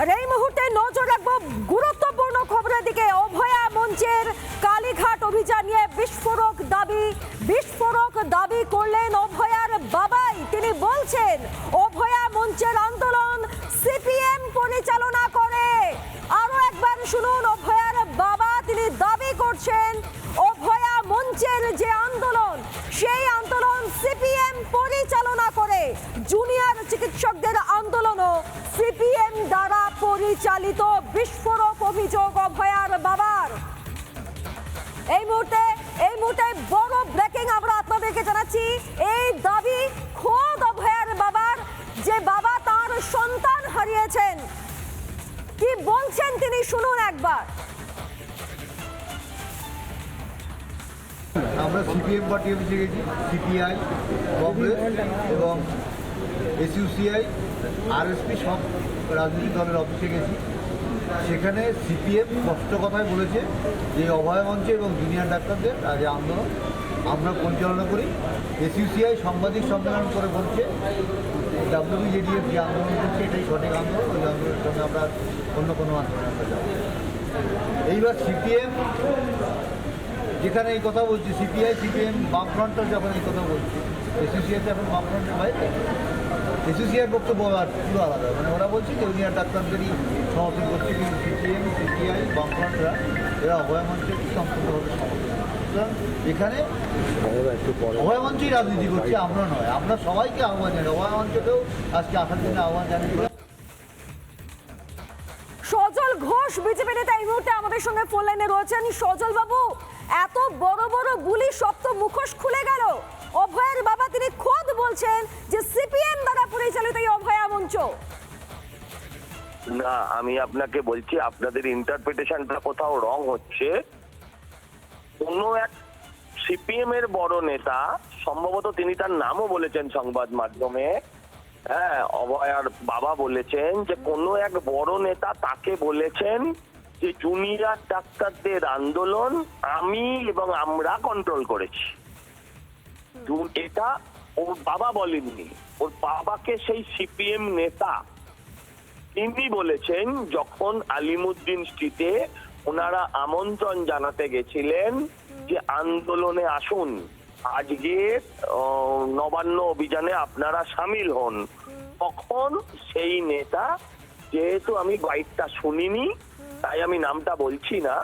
আর এই মুহূর্তে নজর রাখব গুরুত্বপূর্ণ খবরের দিকে। অভয়া মঞ্চের কালীঘাট অভিযান নিয়ে বিস্ফোরক দাবি বিস্ফোরক দাবি করলেন অভয়ার বাবাই। তিনি বলছেন, অভয়া মঞ্চের আন্দোলন সিপিএম পরিচালনা করে। আরও একবার শুনুন, অভয়ার বাবা তিনি দাবি করছেন, অভয়া মঞ্চের যে আন্দোলন, সেই আন্দোলন সিপিএম পরিচালনা করে। জুনিয়র চিকিৎসকদের সিপিএম দ্বারা পরিচালিত বিস্ফোরক অভিযোগ অভয়ার বাবার। এই মুহূর্তে এই মুহূর্তে বড় ব্রেকিং আমরা আপনাদেরকে জানাচ্ছি, এই দাবি খোদ অভয়ার বাবার যে বাবা তার সন্তান হারিয়েছেন। কি বলছেন তিনি শুনুন একবার। আমরা সিপিএম পার্টি অফিসে গেছি, সিপিআই, কংগ্রেস এবং এসইউসিআই আরএসপি সব রাজনৈতিক দলের অফিসে গেছি। সেখানে সিপিএম স্পষ্ট কথায় বলেছে যে অভয় মঞ্চ এবং জুনিয়র ডাক্তারদের আজ আন্দোলন আমরা পরিচালনা করি। এসইউসিআই সাংবাদিক সম্মেলন করে বলছে ডাব্লিউবিজেডিএফ যে আন্দোলন করছে, এটাই সঠিক আন্দোলন, ওই আন্দোলনের সঙ্গে আমরা অন্য কোনো আন্দোলনে যাব এইবার সিপিএম যেখানে এই কথা বলছি সিপিআই সিপিএম বামফ্রন্টের যখন এই কথা বলছি এসোসিয়েট এখন বামফ্রন্টের বাইরে এসোসিয়েট বক্তব্য পুরো আলাদা। মানে ওরা বলছে যে জুনিয়র ডাক্তারদেরই সমর্থন করছে, কিন্তু সিপিএম, সিপিআই, বামফ্রন্টরা, এরা অভয় মঞ্চের সম্পূর্ণভাবে সমর্থন সুতরাং এখানে অভয় মঞ্চেই রাজনীতি করছি, আমরা নয়। আমরা সবাইকে আহ্বান জানাই। অভয় মঞ্চকেও আজকে আসার জন্য আহ্বান জানিয়ে সজল ঘোষ, বিজেপি নেতা এই মুহূর্তে আমাদের সঙ্গে ফোন লাইনে রয়েছেন। সজল বাবু, এত বড় বড় বুলি সপ্ত মুখোশ খুলে গেল। অভয়ের বাবা তিনি খোদ বলছেন যে সিপিএম দ্বারা পরিচালিত এই অভয়া মঞ্চ। না, আমি আপনাকে বলছি, আপনাদের ইন্টারপ্রিটেশনটা কোথাও রং হচ্ছে। কোনো এক সিপিএম এর বড় নেতা, সম্ভবত তিনি তার নামও বলেছেন সংবাদ মাধ্যমে হ্যাঁ অভয়ার বাবা বলেছেন যে কোনো এক বড় নেতা তাকে বলেছেন যে জুনিয়র ডাক্তারদের আন্দোলন আমি এবং আমরা কন্ট্রোল করেছি। এটা ওর বাবা বলেননি। ওর বাবাকে সেই সিপিএম নেতা তিনি বলেছেন, যখন আলিমুদ্দিন স্ট্রিটে ওনারা আমন্ত্রণ জানাতে গেছিলেন যে আন্দোলনে আসুন, আজকে নবান্ন অভিযানে আপনারা সামিল হন। তখন সেই নেতা, যেহেতু আমি বাইকটা শুনিনি তাই আমি নামটা বলছি না।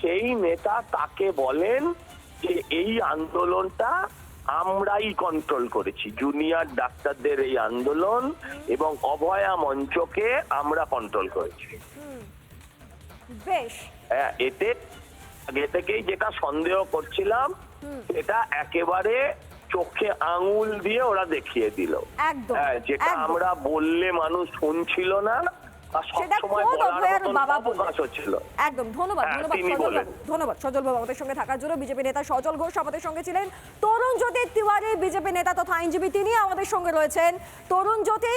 সেই নেতা তাকে বলেন যে এই আন্দোলনটা আমরাই কন্ট্রোল করেছি। জুনিয়র ডাক্তারদের এই আন্দোলন এবং অভয়া মঞ্চকে আমরা কন্ট্রোল করেছি। বেশ। হ্যাঁ, এতে আগে থেকেই যেটা সন্দেহ করছিলাম এটা একেবারে চোখে আঙুল দিয়ে ওরা দেখিয়ে দিল। হ্যাঁ যেটা আমরা বললে মানুষ শুনছিল না সেটা সবসময় খোদ অভয়ার বাবা। একদম ধন্যবাদ হ্যাঁ, ধন্যবাদ সজল ধন্যবাদ সজল বাবু আমাদের সঙ্গে থাকার জন্য। বিজেপি নেতা সজল ঘোষ আমাদের সঙ্গে ছিলেন। তরুণ জ্যোতি তিওয়ারি বিজেপি নেতা তথা আইনজীবী তিনি আমাদের সঙ্গে রয়েছেন। তরুণ জ্যোতি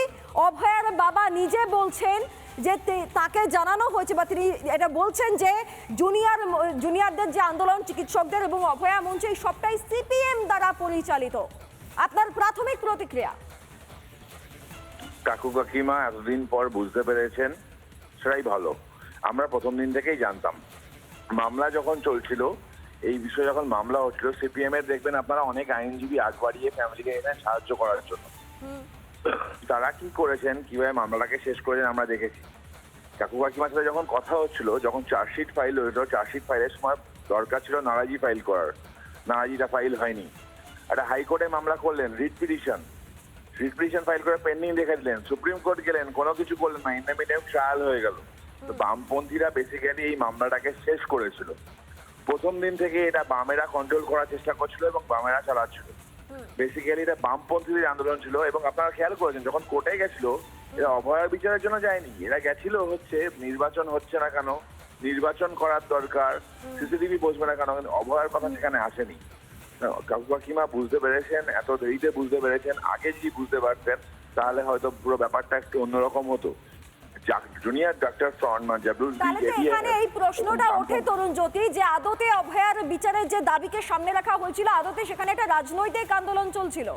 অভয়ার বাবা নিজে বলছেন যে তাকে জানানো হয়েছে বা তিনি এটা বলছেন যে জুনিয়র জুনিয়রদের যে আন্দোলন চিকিৎসকদের এবং অভয়া মঞ্চ এই সবটাই সিপিএম দ্বারা পরিচালিত। আপনার প্রাথমিক প্রতিক্রিয়া? কাকু কাকিমা এতদিন পর বুঝতে পেরেছেন, সেটাই ভালো। আমরা প্রথম দিন থেকেই জানতাম। মামলা যখন চলছিল, এই বিষয়ে যখন মামলা হচ্ছিল, সিপিএম এর দেখবেন আপনারা অনেক আইনজীবী আগ বাড়িয়ে ফ্যামিলিকে এখানে সাহায্য করার জন্য। তারা কি করেছেন, কীভাবে মামলাটাকে শেষ করেছেন আমরা দেখেছি। কাকু কাকিমার সাথে যখন কথা হচ্ছিল, যখন চার্জশিট ফাইল হয়েছিল, চার্জশিট ফাইলের সময় দরকার ছিল নারাজি ফাইল করার। নারাজিটা ফাইল হয়নি। একটা হাইকোর্টে মামলা করলেন, writ petition. Writ petition file করে পেন্ডিং রেখে দিলেন। সুপ্রিম কোর্ট গেলেন কোনো কিছু করলেন না। ইন্টারমিডিয়েট ট্রায়াল হয়ে গেল। তো বামপন্থীরা বেসিক্যালি এই মামলাটাকে শেষ করেছিল। প্রথম দিন থেকে এটা বামেরা কন্ট্রোল করার চেষ্টা করছিল এবং বামেরা চালাচ্ছিল। বেসিক্যালি এটা বামপন্থীদের আন্দোলন ছিল এবং আপনারা খেয়াল করেছেন যখন কোর্টে গেছিল এরা অভয়ার বিচারের জন্য যায়নি। এরা গেছিল হচ্ছে নির্বাচন হচ্ছে না কেন? নির্বাচন করার দরকার। সিসিটিভি বসবে না কেন? কিন্তু অভয়ার কথা সেখানে আসেনি। কাকু কাকিমা বুঝতে পেরেছেন? এত দেরিতে বুঝতে পেরেছেন? আগে যদি বুঝতে পারতেন তাহলে হয়তো পুরো ব্যাপারটা একটু অন্যরকম হতো। জুনিয়র ডাক্তার ফ্রন্ট মানে তাহলে এখানে এই প্রশ্নটা ওঠে তরুণ জ্যোতি যে আদতে অভয়ার বিচারের যে দাবিকে সামনে রাখা হয়েছিল আদতে সেখানে একটা রাজনৈতিক আন্দোলন চলছিল।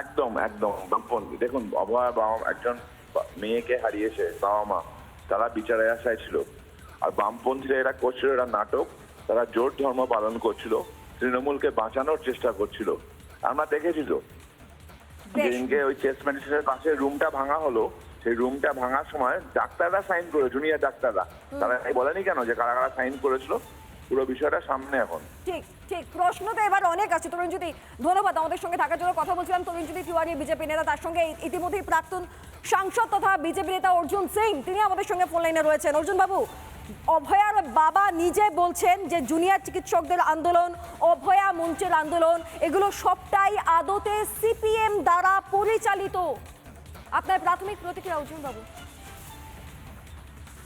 একদম একদম বামপন্থী। দেখুন অভয় বা একজন মেয়েকে হারিয়েছে বাবা মা। তারা বিচারের আশায় ছিল। আর বামপন্থীরা এরা করছিল এরা নাটক। তারা জোর ধর্ম পালন করছিল। তৃণমূলকে বাঁচানোর চেষ্টা করছিল। আমরা দেখেছি তো যেদিনকে ওই চেস্ট মেডিসিনের পাশে রুমটা ভাঙা হলো। সেই রুমটা ভাঙার সময় ডাক্তাররা সাইন করে জুনিয়র ডাক্তাররা। তারা বলেনি কেন যে কারা কারা সাইন করেছিল? পুরো বিষয়টা সামনে এখন। ঠিক ঠিক। প্রশ্ন তো এবার অনেক আছে। তরুণ যদি ধন্যবাদ আমাদের সঙ্গে থাকার জন্য। কথা বলছিলাম তরুণ যদি তিওয়ারি বিজেপি নেতা। তার সঙ্গে ইতিমধ্যেই প্রাক্তন সাংসদ তথা বিজেপি নেতা অর্জুন সিং তিনি আমাদের সঙ্গে ফোন লাইনে রয়েছেন। অর্জুন বাবু অভয়ার বাবা নিজে বলছেন যে জুনিয়র চিকিৎসকদের আন্দোলন, অভয়া মঞ্চের আন্দোলন, এগুলো সবটাই আদতে সিপিএম দ্বারা পরিচালিত। আপনার প্রাথমিক প্রতিক্রিয়া অর্জুন বাবু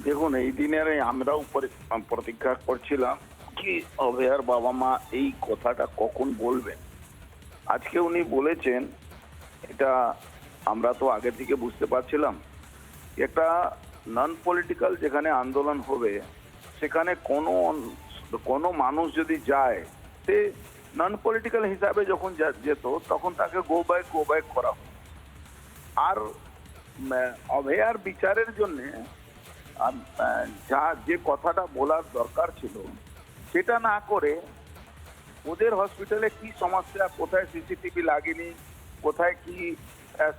দেখুন, এই দিনের আমরাও পরি- প্রতীক্ষা করছিলাম কি অভয়ার বাবা মা এই কথাটা কখন বলবেন আজকে উনি বলেছেন, এটা আমরা তো আগে থেকে বুঝতে পারছিলাম, একটা নন পলিটিক্যাল যেখানে আন্দোলন হবে, সেখানে কোনো কোনো মানুষ যদি যায়, সে নন পলিটিক্যাল হিসাবে যখন যেত, তখন তাকে গো ব্যাক গো ব্যাক করা হতো। আর অভয়ার বিচারের জন্যে যা, যে কথাটা বলার দরকার ছিল, সেটা না করে ওদের হসপিটালে কি সমস্যা, কোথায় সিসিটিভি লাগেনি, কোথায় কি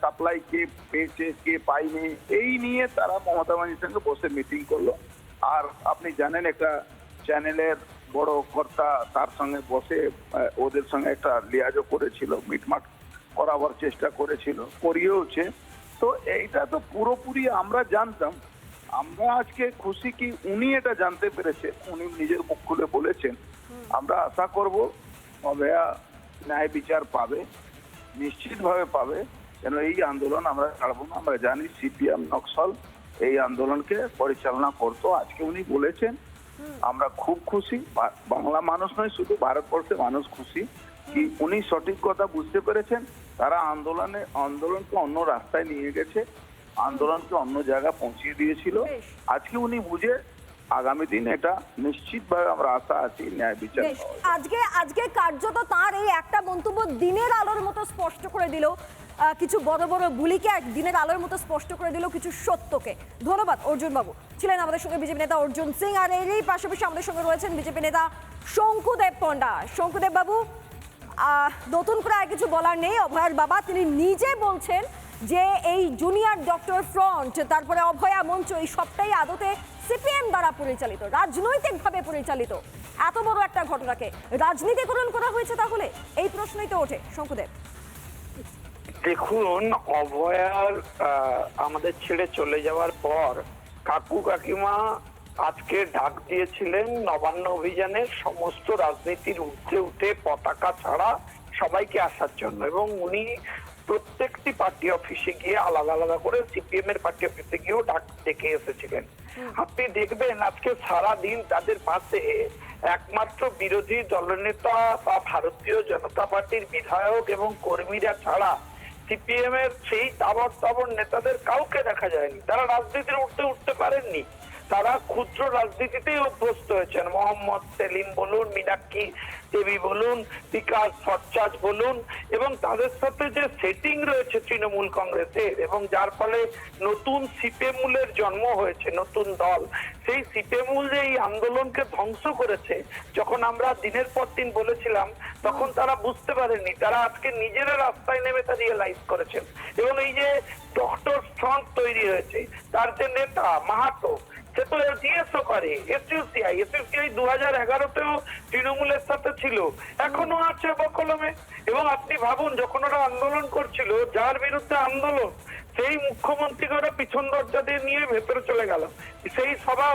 সাপ্লাই কে পেয়েছে কে পায়নি এই নিয়ে তারা মমতা ব্যানার্জির সঙ্গে বসে মিটিং করল। আর আপনি জানেন একটা চ্যানেলের বড় কর্তা তার সঙ্গে বসে ওদের সঙ্গে একটা লিয়াজও করেছিল মিটমাট করাবার চেষ্টা করেছিল করিয়েওছে। তো এইটা তো পুরোপুরি আমরা জানতাম। আমরা আজকে খুশি কি উনি এটা জানতে পেরেছেন উনি নিজের মুখ খুলে বলেছেন। আমরা আশা করব অভয়া ন্যায় বিচার পাবে নিশ্চিতভাবে পাবে। কেন এই আন্দোলন আমরা ছাড়বো না। আমরা জানি সিপিএম নকশাল এই আন্দোলনকে পরিচালনা করতো। আজকে উনি বলেছেন আমরা খুব খুশি। বাংলা মানুষ নয় শুধু ভারতবর্ষে মানুষ খুশি। কি উনি সঠিক কথা বুঝতে পেরেছেন? তারা আন্দোলনে আন্দোলনকে অন্য রাস্তায় নিয়ে গেছে আন্দোলনকে অন্য জায়গায় পৌঁছিয়ে দিয়েছিল। আজকে উনি বুঝে আগামী দিন এটা নিশ্চিতভাবে আমরা আশা আছি ন্যায় বিচার। আজকে আজকে কার্যত তার এই একটা মন্তব্য দিনের আলোর মতো স্পষ্ট করে দিল। কিছু বড় বড় বুলিকে এক দিনের আলোর মতো স্পষ্ট করে দিল কিছু সত্যকে। ধন্যবাদ, অর্জুন বাবু। ছিলেন আমাদের সঙ্গে বিজেপি নেতা অর্জুন সিং আর এরই পাশাপাশি আমাদের সঙ্গে রয়েছেন বিজেপি নেতা শঙ্কুদেব পণ্ডা। শঙ্কুদেব বাবু নতুন করে আর কিছু বলার নেই, অভয়ার বাবা। তিনি নিজে বলছেন যে এই জুনিয়র ডক্টর ফ্রন্ট তারপরে অভয়া মঞ্চ, এই সবটাই আদতে সিপিএম দ্বারা পরিচালিত, রাজনৈতিকভাবে পরিচালিত। এত বড় একটা ঘটনাকে রাজনীতিকরণ করা হয়েছে তাহলে? এই প্রশ্নই তো ওঠে, শঙ্কুদেব। দেখুন অভয়ার আমাদের ছেড়ে চলে যাওয়ার পর কাকু কাকিমা আজকে ডাক দিয়েছিলেন নবান্ন অভিযানের সমস্ত রাজনীতির ঊর্ধ্বে উঠে পতাকা ছাড়া সবাইকে আসার জন্য এবং উনি প্রত্যেকটি পার্টি অফিসে গিয়ে আলাদা আলাদা করে সিপিএম এর পার্টি অফিসে গিয়েও ডাক ডেকে এসেছিলেন। আপনি দেখবেন আজকে সারা দিন তাদের পাশে একমাত্র বিরোধী দলনেতা বা ভারতীয় জনতা পার্টির বিধায়ক এবং কর্মীরা ছাড়া সিপিএম এর সেই তাবর তাবর নেতাদের কাউকে দেখা যায়নি। তারা রাজনীতির উঠতে উঠতে পারেননি। তারা ক্ষুদ্র রাজনীতিতেই অভ্যস্ত হয়েছেন। মোহাম্মদ সেলিম বলুন, মীনাক্ষী দেবী বলুন, বিকাশ ভট্টাচ বলুন এবং তাদের সাথে যে সেটিং রয়েছে তৃণমূল কংগ্রেসের এবং যার ফলে নতুন সিপেমুলের জন্ম হয়েছে, নতুন দল, সেই সিপেমুল যে এই আন্দোলনকে ধ্বংস করেছে, যখন আমরা দিনের পর দিন বলেছিলাম, তখন তারা বুঝতে পারেননি তারা আজকে নিজেরা রাস্তায় নেমে তা রিয়েলাইজ করেছেন। এবং এই যে ডক্টর ফ্রন্ট তৈরি হয়েছে, তার যে নেতা, মাহাতো সে তো জিএসও করে এসইউসিআই এসইউসিআই দু হাজার এগারোতেও তৃণমূলের সাথে ছিল, এখনও আছে বকলমে। এবং আপনি ভাবুন, যখন ওরা আন্দোলন করছিল, যার বিরুদ্ধে আন্দোলন, সেই মুখ্যমন্ত্রীকে ওরা পিছন দরজা দিয়ে নিয়ে ভেতরে চলে গেল। সেই সভা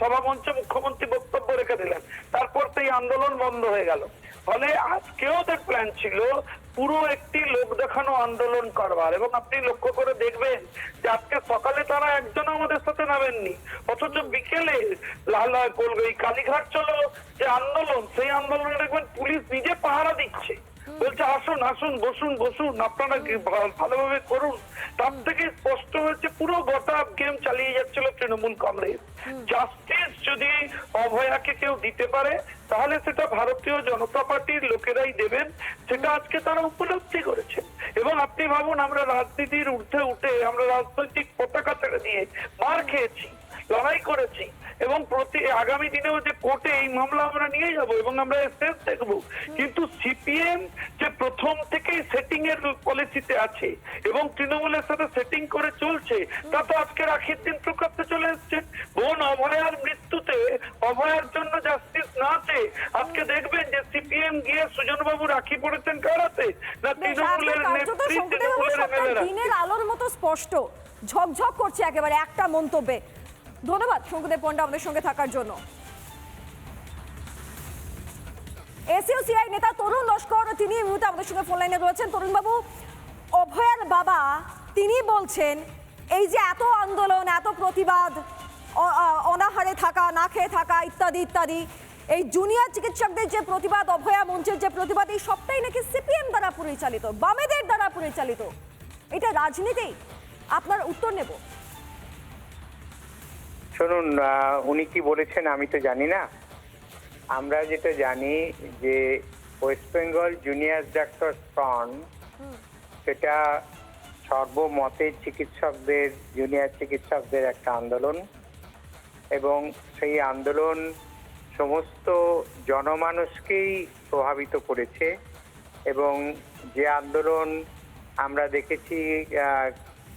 সভা মঞ্চে মুখ্যমন্ত্রী বক্তব্য রেখে দিলেন। তারপর সেই আন্দোলন বন্ধ হয়ে গেল। ফলে আজকেও ওদের প্ল্যান ছিল পুরো একটি লোক দেখানো আন্দোলন করবার। এবং আপনি লক্ষ্য করে দেখবেন যে আজকে সকালে তারা একজন আমাদের সাথে নামেননি। অথচ বিকেলে লাল কলবে কালীঘাট চলো যে আন্দোলন, সেই আন্দোলনে দেখবেন পুলিশ নিজে পাহারা দিচ্ছে। বলছে আসুন আসুন বসুন বসুন আপনারা ভালোভাবে করুন। তার থেকে স্পষ্ট হয়েছে পুরো গোটা গেম চালিয়ে যাচ্ছিল তৃণমূল কংগ্রেস। জাস্টিস যদি অভয়াকে কেউ দিতে পারে তাহলে সেটা ভারতীয় জনতা পার্টির লোকেরাই দেবেন। সেটা আজকে তারা উপলব্ধি করেছে এবং আপনি ভাবুন আমরা রাজনীতির ঊর্ধ্বে উঠে আমরা রাজনৈতিক পতাকা ছেড়ে দিয়ে মার খেয়েছি লড়াই করেছি। এবং প্রতি আগামী দিনেও যে কোর্টে এই মামলা আমরা নিয়ে যাব এবং আমরা শেষ দেখব। কিন্তু সিপিএম যে প্রথম থেকেই সেটিং এর পলিসিতে আছে এবং তৃণমূলের সাথে সেটিং করে চলছে তা তো আজকে রাখির দিন প্রকাশ্যে চলে এসছে। বোন অভয়ার মৃত্যুতে অভয়ার জন্য জাস্টিস না চেয়ে আজকে দেখবেন যে সিপিএম গিয়ে সুজনবাবু রাখি পড়েছেন কারাতে না তৃণমূলের এমএলএরা দিনের আলোর মতো স্পষ্ট ঝকঝক করছে একেবারে একটা মন্তব্যে। ধন্যবাদ শঙ্কুদেব পণ্ডা আমাদের সঙ্গে থাকার জন্য। এসইউসিআই নেতা তরুণ লস্কর, তিনি মুহূর্তে আমাদের সঙ্গে ফোন লাইনে রয়েছেন। তরুণবাবু, অভয়ার বাবা, তিনি বলছেন, এই যে এত আন্দোলন, এত প্রতিবাদ অনাহারে থাকা, না খেয়ে থাকা, ইত্যাদি ইত্যাদি, এই জুনিয়র চিকিৎসকদের যে প্রতিবাদ, অভয়া মঞ্চের যে প্রতিবাদ, এই সবটাই নাকি সিপিএম দ্বারা পরিচালিত, বামেদের দ্বারা পরিচালিত। এটা রাজনীতি? আপনার উত্তর নেব। শুনুন উনি কি বলেছেন আমি তো জানি না। আমরা যেটা জানি যে West Bengal junior doctor front সেটা সর্বমতে চিকিৎসকদের জুনিয়র চিকিৎসকদের একটা আন্দোলন। এবং সেই আন্দোলন সমস্ত জনমানুষকেই প্রভাবিত করেছে। এবং যে আন্দোলন আমরা দেখেছি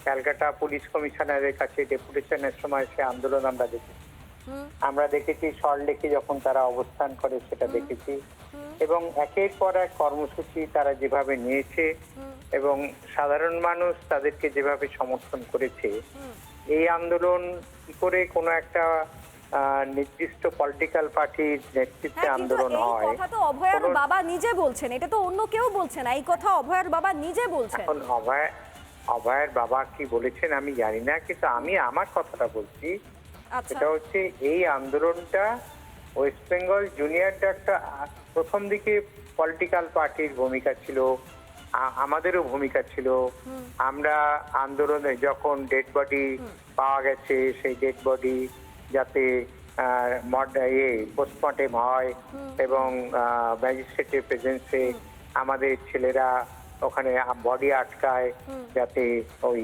ক্যালকাটা পুলিশ কমিশনারের কাছে ডেপুটেশনের সময় সে আন্দোলন আমরা দেখেছি। আমরা দেখেছি সল্টলেকে যখন তারা অবস্থান করে সেটা দেখেছি। এবং একের পর এক কর্মসূচি তারা যেভাবে নিয়েছে এবং সাধারণ মানুষ তাদেরকে যেভাবে সমর্থন করেছে এই আন্দোলন কি করে কোনো একটা নির্দিষ্ট পলিটিক্যাল পার্টির নেতৃত্বে হ্যাঁ আন্দোলন হয় কথা তো অভয়ার বাবা নিজে বলছেন এটা তো অন্য কেউ বলছে না এই কথা অভয়ার বাবা নিজে বলছেন। এখন অভয় অভয়ের বাবা কি বলেছেন আমি জানি না কিন্তু আমি আমার কথাটা বলছি। আচ্ছা। সেটা হচ্ছে এই আন্দোলনটা ওয়েস্ট বেঙ্গল জুনিয়র ডাক্তার প্রথম দিকে পলিটিক্যাল পার্টির ভূমিকা ছিল আমাদেরও ভূমিকা ছিল। আমরা আন্দোলনে যখন ডেড বডি পাওয়া গেছে সেই ডেড বডি যাতে পোস্টমর্টেম হয় এবং ম্যাজিস্ট্রেটের প্রেজেন্সে আমাদের ছেলেরা ওখানে বডি আটকায় যাতে ওই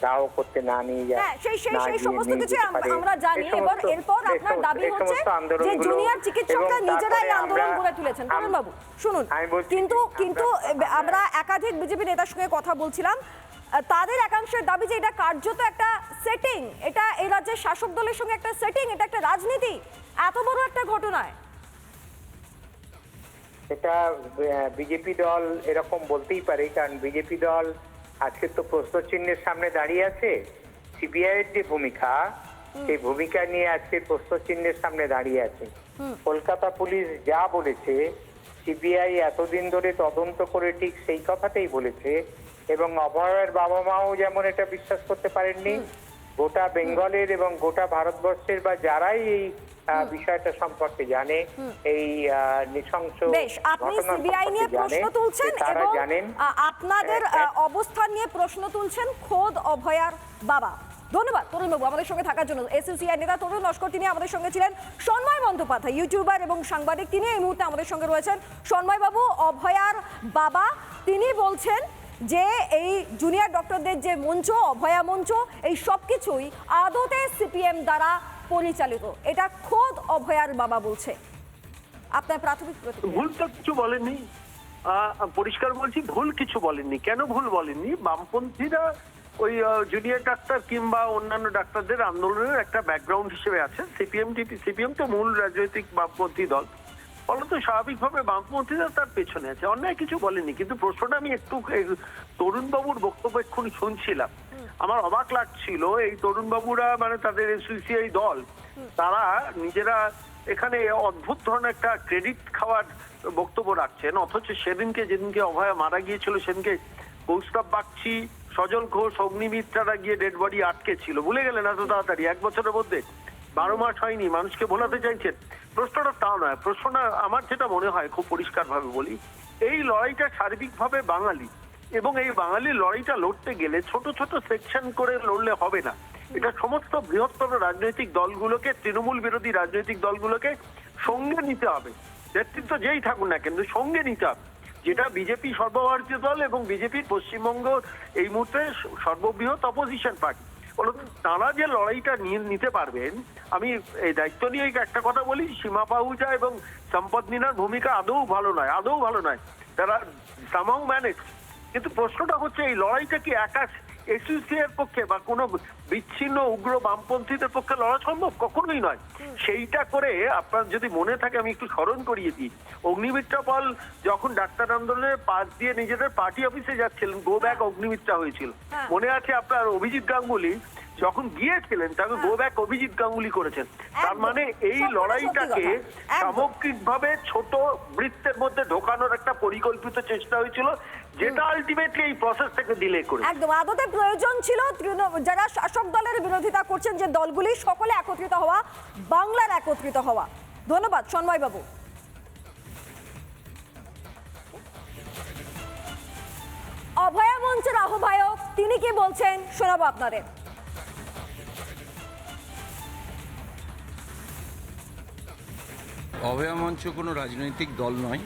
দাহ করতে না নিয়ে যায় হ্যাঁ সেই সেই সেই সমস্ত কিছু আমরা জানি। এবার এরপর আপনার দাবি হচ্ছে যে জুনিয়র চিকিৎসকরা নিজেরাই আন্দোলন গড়ে তুলেছেন আম- বাবু শুনুন কিন্তু কিন্তু আমরা- আমরা একাধিক বিজেপি নেতার সঙ্গে কথা বলছিলাম। তাদের একাংশের দাবি যে এটা কার্যত একটা সেটিং এটা এই রাজ্যের শাসক দলের সঙ্গে একটা সেটিং এটা একটা রাজনীতি। এত বড় একটা ঘটনায় এটা বিজেপি দল এরকম বলতেই পারে কারণ বিজেপি দল আজকে তো প্রশ্ন চিহ্নের সামনে দাঁড়িয়ে আছে। সিবিআই এর যে ভূমিকা সেই ভূমিকা নিয়ে আজকে প্রশ্ন চিহ্নের সামনে দাঁড়িয়ে আছে। কলকাতা পুলিশ যা বলেছে সিবিআই এতদিন ধরে তদন্ত করে ঠিক সেই কথাটাই বলেছে এবং অভয়ের বাবা মাও যেমন এটা বিশ্বাস করতে পারেননি গোটা বেঙ্গলের এবং গোটা ভারতবর্ষের বা যারাই এই বিষয়টা সম্পর্কে জানে এই নৃশংস বেশ আপনি সিবিআই নিয়ে প্রশ্ন তুলছেন এবং আপনাদের হ্যাঁ, অবস্থান নিয়ে প্রশ্ন তুলছেন খোদ অভয়ার বাবা। ধন্যবাদ তরুণবাবু আমাদের সঙ্গে থাকার জন্য। এসএসসিআই নেতা তরুণ লস্কর তিনি আমাদের সঙ্গে ছিলেন। সন্ময় বন্দ্যোপাধ্যায় ইউটিউবার এবং সাংবাদিক তিনি এই মুহূর্তে আমাদের সঙ্গে রয়েছেন। সন্ময় বাবু অভয়ার বাবা তিনি বলছেন যে এই জুনিয়র ডক্টরদের যে মঞ্চ অভয়া মঞ্চ এই সব কিছুই আদতে সিপিএম দ্বারা পরিচালিত। এটা খোদ অভয়ার বাবা বলছে। আপনার প্রাথমিক ভুল তো কিছু বলেননি। আহ, পরিষ্কার বলছি ভুল কিছু বলেননি। কেন ভুল বলেননি? বামপন্থীরা ওই জুনিয়র ডাক্তার কিংবা অন্যান্য ডাক্তারদের আন্দোলনের একটা ব্যাকগ্রাউন্ড হিসেবে আছে। সিপিএম সিপিএম তো মূল রাজনৈতিক বামপন্থী দল। ফলত স্বাভাবিকভাবে বামপন্থীরা তার পেছনে আছে। অন্যায় কিছু বলেনি কিন্তু প্রশ্নটা আমি একটু তরুণবাবুর বক্তব্য এক্ষুনি শুনছিলাম। আমার অবাক লাগছিল, এই তরুণবাবুরা মানে তাদের এসইসিআই দল, তারা নিজেরা এখানে অদ্ভুত ধরনের একটা ক্রেডিট খাওয়ার বক্তব্য রাখছেন, অথচ সেদিনকে যেদিনকে অভয়া মারা গিয়েছিল, সেদিনকে কৌস্তব বাগচি, সজল ঘোষ, অগ্নিমিত্রারা গিয়ে ডেড বডি আটকে ছিল। ভুলে গেলেন এত তাড়াতাড়ি, এক বছরের মধ্যে। বারো মাস হয়নি, মানুষকে ভোলাতে চাইছেন। প্রশ্নটা তাও নয়, প্রশ্নটা আমার যেটা মনে হয়, খুব পরিষ্কার ভাবে বলি, এই লড়াইটা সার্বিকভাবে বাঙালি। এবং এই বাঙালি লড়াইটা লড়তে গেলে ছোট ছোট সেকশন করে লড়লে হবে না। এটা সমস্ত বৃহত্তর রাজনৈতিক দলগুলোকে, তৃণমূল বিরোধী রাজনৈতিক দলগুলোকে সঙ্গে নিতে হবে। নেতৃত্ব যেই থাকুন না কেন, সঙ্গে নিতে হবে। যেটা বিজেপি সর্বভারতীয় দল এবং বিজেপির পশ্চিমবঙ্গ এই মুহূর্তে সর্ববৃহৎ অপোজিশন পার্টি বলুন তারা যে লড়াইটা নিয়ে নিতে পারবেন, আমি এই দায়িত্ব নিয়ে একটা কথা বলি, সীমা পাহুজা এবং সম্পদ মিনার ভূমিকা আদৌ ভালো নয়, আদৌ ভালো নয়। তারা সামাং ম্যানেজ কিন্তু প্রশ্নটা হচ্ছে এই লড়াইটা কি একা এসইউসি এর পক্ষে বা কোনো বিচ্ছিন্ন উগ্র বামপন্থীদের পক্ষে লড়া সম্ভব? কখনোই নয়। সেইটা করে আপনার যদি মনে থাকে আমি একটু স্মরণ করিয়ে দিই। অগ্নিমিত্রা পাল যখন ডাক্তার আন্দোলনের পাশ দিয়ে নিজেদের পার্টি অফিসে যাচ্ছিলেন গো ব্যাক অগ্নিমিত্রা হয়েছিল। হ্যাঁ। মনে আছে আপনার অভিজিৎ গাঙ্গুলি যখন গিয়েছিলেন তাকে গো ব্যাক অভিজিৎ গাঙ্গুলি করেছেন। তার মানে এই লড়াইটাকে। সামগ্রিকভাবে ছোট বৃত্তের মধ্যে ঢোকানোর একটা পরিকল্পিত চেষ্টা হয়েছিল। যেটা আলটিমেটলি এই প্রসেসটাকে ডিলে করে একদম আদতে প্রয়োজন ছিল যারা শাসক দলের বিরোধিতা করছেন যে দলগুলি সকলে একত্রিত হওয়া বাংলার একত্রিত হওয়া। ধন্যবাদ সন্ময় বাবু অভয়া মঞ্চের আহ্বায়ক তিনি কি বলছেন শোনাবো আপনাদের। অভয়া মঞ্চ কোনো রাজনৈতিক দল নয়।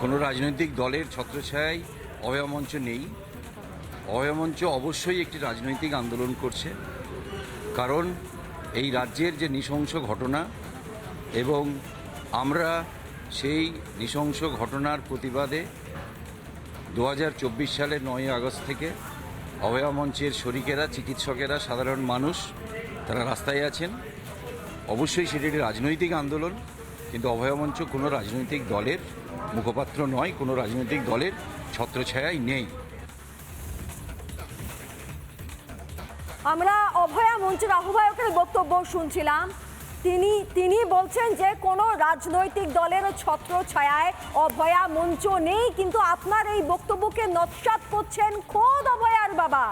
কোনো রাজনৈতিক দলের ছত্রছায়ায় অভয়া মঞ্চ নেই। অভয়া মঞ্চ অবশ্যই একটি রাজনৈতিক আন্দোলন করছে। কারণ এই রাজ্যের যে নৃশংস ঘটনা এবং আমরা সেই নৃশংস ঘটনার প্রতিবাদে দু হাজার চব্বিশ সালের নয় আগস্ট থেকে অভয়া মঞ্চের শরিকেরা, চিকিৎসকেরা, সাধারণ মানুষ তারা রাস্তায় আছেন। অবশ্যই সেটি একটি রাজনৈতিক আন্দোলন, কিন্তু অভয় মঞ্চ কোনো রাজনৈতিক দলের মুখপাত্র নয়, কোনো রাজনৈতিক দলের ছত্রছায়াই নেই। আমরা অভয়া মঞ্চের আহ্বায়কের বক্তব্য শুনছিলাম। তিনি তিনি বলছেন যে কোনো রাজনৈতিক দলের ছত্র ছায়ায় অভয়া মঞ্চ নেই, কিন্তু আপনার এই বক্তব্যকে নৎসাত করছেন খোদ অভয়ার বাবা।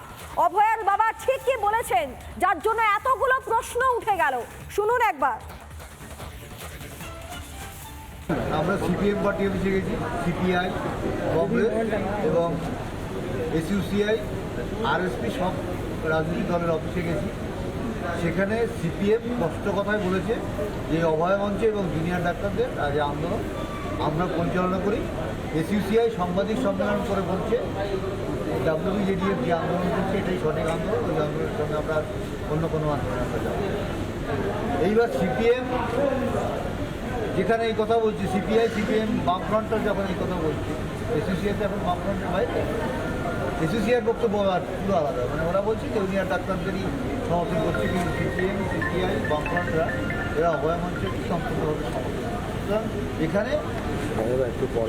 অভয়ার বাবা ঠিকই বলেছেন, যার জন্য এতগুলো প্রশ্ন উঠে গেল। শুনুন একবার। আমরা সিপিএম পার্টি অফিসে গেছি সিপিআই কংগ্রেস এবং এসইউসিআই আরএসপি সব রাজনৈতিক দলের অফিসে গেছি। সেখানে সিপিএম স্পষ্ট কথায় বলেছে যে অভয় মঞ্চে এবং জুনিয়র ডাক্তারদের আজ আন্দোলন। আমরা পরিচালনা করি। এসইউসিআই সাংবাদিক সম্মেলন করে বলছে ডাব্লিউবিজেডিএফ যে আন্দোলন করছে, এটাই সঠিক আন্দোলন, ওই আন্দোলনের সঙ্গে আমরা অন্য কোনো আন্দোলনে যাব এইবার সিপিএম যেখানে এই কথা বলছি সিপিআই সিপিএম বামফ্রন্টের যখন এই কথা বলছি এসোসিয়েট এখন বামফ্রন্টের বাইরে। এসোসিয়েট বক্তব্য আর পুরো আলাদা। মানে ওরা বলছে যে জুনিয়র ডাক্তারদেরই সমর্থন করছে কিন্তু সিপিএম সিপিআই বামফ্রন্টরা, এরা অভয় মঞ্চের সম্পূর্ণভাবে সমর্থন এখানে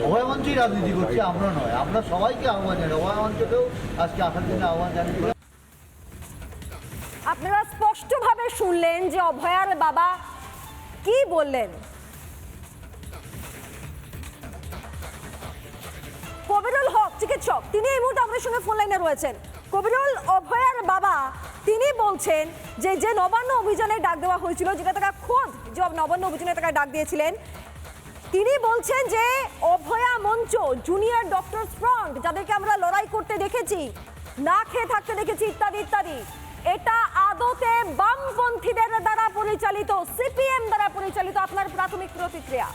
অভয় মঞ্চই রাজনীতি করছে, আমরা নয়। আমরা সবাইকে আহ্বান জানাই। অভয় মঞ্চকেও আজকে আসার জন্য আহ্বান জানিয়ে আপনারা স্পষ্টভাবে শুনলেন যে অভয়ার বাবা কি বললেন? চিকিৎসক, তিনি এই মুহূর্তে আমাদের সঙ্গে ফোন লাইনে রয়েছেন। কবিরুল, অভয়ার বাবা, তিনি বলছেন যে যে নবান্ন অভিযানে ডাক দেওয়া হয়েছিল, যেটা তাকে খোদ যে নবান্ন অভিযানে তাকে ডাক দিয়েছিলেন, তিনি বলছেন যে, অভয়া মঞ্চ জুনিয়র ডক্টর ফ্রন্ট যাদেরকে আমরা লড়াই করতে দেখেছি, না খেয়ে থাকতে দেখেছি, ইত্যাদি ইত্যাদি। এটা আদতে বামপন্থীদের দ্বারা পরিচালিত, সিপিএম দ্বারা পরিচালিত আপনার প্রাথমিক প্রতিক্রিয়া।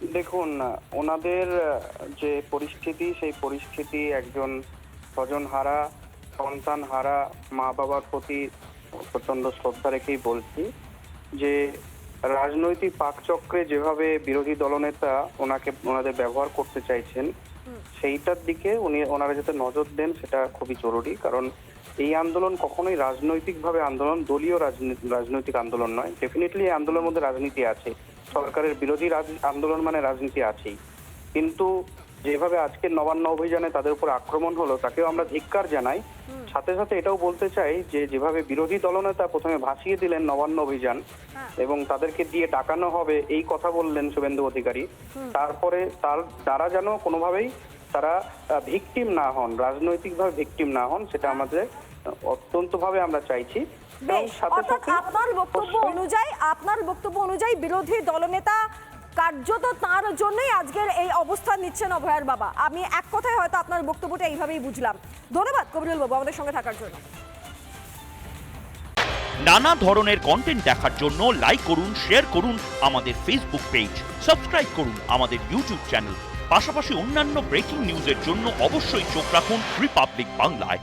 দেখুন ওনাদের যে পরিস্থিতি সেই পরিস্থিতি একজন স্বজন হারা সন্তান হারা মা বাবার প্রতি প্রচণ্ড শ্রদ্ধা রেখেই বলছি যে রাজনৈতিক পাকচক্রে যেভাবে বিরোধী দলনেতা ওনাকে ওনাদের ব্যবহার করতে চাইছেন সেইটার দিকে উনি ওনারা যাতে নজর দেন সেটা খুবই জরুরি কারণ এই আন্দোলন কখনোই রাজনৈতিকভাবে আন্দোলন দলীয় রাজনীতি রাজনৈতিক আন্দোলন নয়। ডেফিনেটলি এই আন্দোলনের মধ্যে রাজনীতি আছে। সরকারের বিরোধী আন্দোলন মানে রাজনীতি আছেই। কিন্তু যেভাবে আজকের নবান্ন অভিযানে তাদের উপর আক্রমণ হলো তাকেও আমরা ধিক্কার জানাই। সাথে সাথে এটাও বলতে চাই যে যেভাবে বিরোধী দলনেতা প্রথমে ভাসিয়ে দিলেন নবান্ন অভিযান এবং তাদেরকে দিয়ে ডাকানো হবে এই কথা বললেন শুভেন্দু অধিকারী। তারপরে তার তারা যেন কোনোভাবেই তারা ভিকটিম না হন রাজনৈতিকভাবে ভিকটিম না হন সেটা আমাদের অত্যন্ত ভাবে আমরা চাইছি। বেশ অর্থাৎ আপনার বক্তব্য অনুযায়ী আপনার বক্তব্য অনুযায়ী বিরোধী দলনেতা কার্যত তার জন্যই আজকের এই অবস্থান নিচ্ছেন অভয়ার বাবা। আমি এক কথায় হয়তো আপনার বক্তব্যটা এইভাবেই বুঝলাম। ধন্যবাদ কবিরুল বাবু আমাদের সঙ্গে থাকার জন্য। নানা ধরনের কন্টেন্ট দেখার জন্য লাইক করুন শেয়ার করুন আমাদের ফেসবুক পেজ সাবস্ক্রাইব করুন আমাদের ইউটিউব চ্যানেল পাশাপাশি অন্যান্য ব্রেকিং নিউজের জন্য অবশ্যই চোখ রাখুন রিপাবলিক বাংলায়